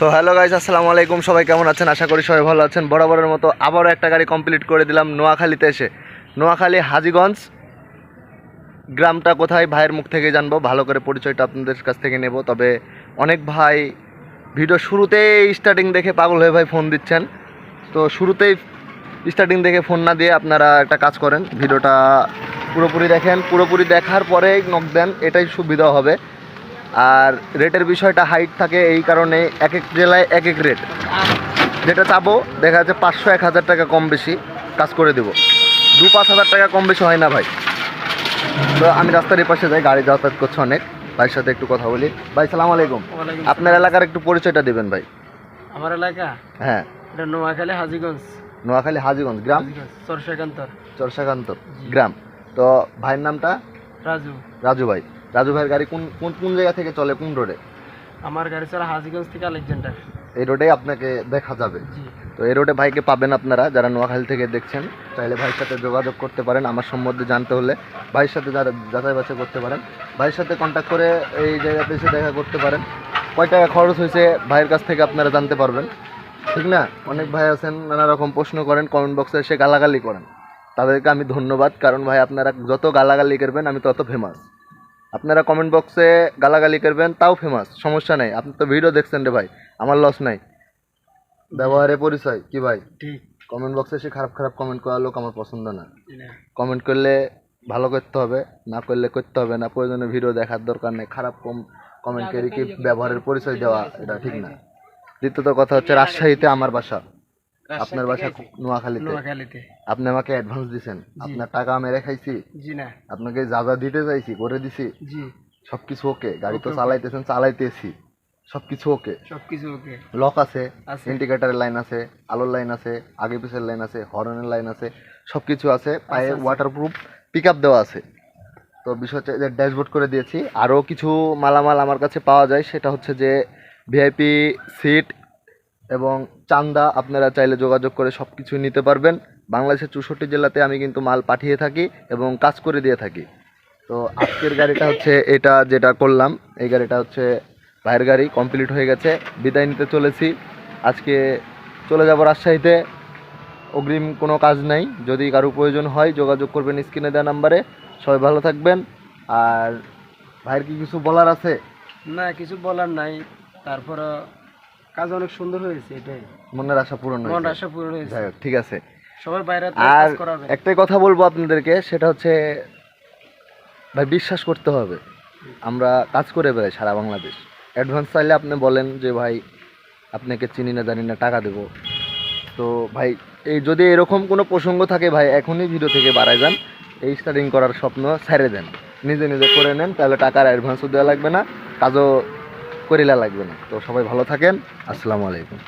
So hello guys আসসালামু আলাইকুম। সবাই কেমন আছেন? আশা করি সবাই ভালো আছেন। বরাবরের মতো আবারও একটা গাড়ি কমপ্লিট করে দিলাম নোয়াখালীতে এসে। নোয়াখালী, হাজিগঞ্জ, গ্রামটা কোথায় ভাইয়ের মুখ থেকে জানব। ভালো করে পরিচয়টা আপনাদের কাছ থেকে নেব। তবে অনেক ভাই ভিডিও শুরুতেই স্টার্টিং দেখে পাগল হয়ে ভাই ফোন দিচ্ছেন। তো শুরুতেই স্টার্টিং দেখে ফোন না দিয়ে আপনারা একটা কাজ করেন। ভিডিওটা পুরোপুরি দেখেন। পুরোপুরি দেখার পরে নক দেন। এটাই সুবিধা হবে। আর রেটের বিষয়টা হাইট থাকে এই কারণে এক এক জেলায় এক এক রেট যেটা চাবো দেখা যাচ্ছে পাঁচশো এক হাজার টাকা কম বেশি কাজ করে দেবো। দু পাঁচ হাজার টাকা কম বেশি হয় না ভাই। তো আমি রাস্তার পাশে যাই গাড়ি যাতায়াত করছে অনেক। ভাইয়ের সাথে একটু কথা বলি। ভাই সালাম আলাইকুম। আপনার এলাকার একটু পরিচয়টা দেবেন ভাই। আমার এলাকা? হ্যাঁ। এটা নোয়াখালী হাজিগঞ্জ। নোয়াখালী হাজিগঞ্জ গ্রাম? চরশাকান্তর। চরসাকান্তর গ্রাম। তো ভাইয়ের নামটা? রাজু। রাজু ভাই। রাজু ভাইয়ের গাড়ি কোন কোন কোন জায়গা থেকে চলে? কোন রোডে? আমার গাড়ি চলা হাজিগঞ্জ থেকে আলেকজান্ডার। এই রোডেই আপনাকে দেখা যাবে। তো এই রোডে ভাইকে পাবেন আপনারা যারা নোয়াখালী থেকে দেখছেন চাইলে ভাইয়ের সাথে যোগাযোগ করতে পারেন। আমার সম্বন্ধে জানতে হলে ভাইয়ের সাথে যারা যাচাই বাছাই করতে পারেন। ভাইয়ের সাথে কন্ট্যাক্ট করে এই জায়গাতে এসে দেখা করতে পারেন। কয় টাকা খরচ হয়েছে ভাইয়ের কাছ থেকে আপনারা জানতে পারবেন। ঠিক না? অনেক ভাই আছেন নানা রকম প্রশ্ন করেন কমেন্ট বক্সে এসে গালাগালি করেন। তাদেরকে আমি ধন্যবাদ কারণ ভাই আপনারা যত গালাগালি করবেন আমি তত ফেমাস আপনারা কমেন্ট বক্সে গালাগালি করবেন তাও ফেমাস সমস্যা নেই। আপনি তো ভিডিও দেখছেন রে ভাই আমার লস নাই। ব্যবহারে পরিচয় কি ভাই? কমেন্ট বক্সে এসে খারাপ খারাপ কমেন্ট করা লোক আমার পছন্দ না। না, কমেন্ট করলে ভালো করতে হবে না করলে করতে হবে না। প্রয়োজনে ভিডিও দেখার দরকার নেই। খারাপ কম কমেন্ট করে কি ব্যবহারের পরিচয় দেওয়া এটা ঠিক না। দ্বিতীয়ত কথা হচ্ছে রাজশাহীতে আমার বাসা। আপনার বাসা নোয়াখালীতে। নোয়াখালীতে। আপনি আমাকে অ্যাডভান্স দিছেন। আপনার টাকা মেরে খাইছি জি না। আপনাকে যা যা দিতে চাইছি করে দিছি। জি। সব কিছু ওকে। গাড়ি তো. চালাইতেছেন চালাইতেছি। সব কিছু ওকে। সব কিছু ওকে। লক আছে। ইন্ডিকেটারের লাইন আছে আলোর লাইন আছে আগে পিছের লাইন আছে হর্নের লাইন আছে সব কিছু আছে পায়ে। ওয়াটারপ্রুফ পিক আপ দেওয়া আছে। তো বিষয় হচ্ছে যে ড্যাশবোর্ড করে দিয়েছি। আরও কিছু মালামাল আমার কাছে পাওয়া যায়। সেটা হচ্ছে যে ভিআইপি সিট এবং চান্দা আপনারা চাইলে যোগাযোগ করে সব কিছু নিতে পারবেন। বাংলাদেশের চৌষট্টি জেলাতে আমি কিন্তু মাল পাঠিয়ে থাকি এবং কাজ করে দিয়ে থাকি। তো আজকের গাড়িটা হচ্ছে এটা যেটা করলাম, এই গাড়িটা হচ্ছে ভাইয়ের গাড়ি কমপ্লিট হয়ে গেছে, বিদায় নিতে চলেছি। আজকে চলে যাব রাজশাহীতে, অগ্রিম কোনো কাজ নাই, যদি কারও প্রয়োজন হয় যোগাযোগ করবেন স্ক্রিনে দেওয়া নাম্বারে। সবাই ভালো থাকবেন। আর ভাইয়ের কি কিছু বলার আছে? না, কিছু বলার নাই। তারপর কাজ অনেক সুন্দর হয়েছে এটাই। মনের আশা পূরণ হয়েছে। আশা পূরণ হয়েছে। যাই হোক, ঠিক আছে। সবার বাইরে আর একটাই কথা বলব আপনাদেরকে সেটা হচ্ছে ভাই বিশ্বাস করতে হবে। আমরা কাজ করে বেড়াই সারা বাংলাদেশ। অ্যাডভান্স চাইলে আপনি বলেন যে ভাই আপনাকে চিনি না জানি না টাকা দেবো। তো ভাই এই যদি এরকম কোনো প্রসঙ্গ থাকে ভাই এখনই ভিডিও থেকে বাড়ায় যান। এই স্টার্টিং করার স্বপ্ন ছেড়ে দেন। নিজে নিজে করে নেন তাহলে টাকার অ্যাডভান্সও দেওয়া লাগবে না। কাজও করিলা লাগবে না। তো সবাই ভালো থাকেন। আসসালামু আলাইকুম।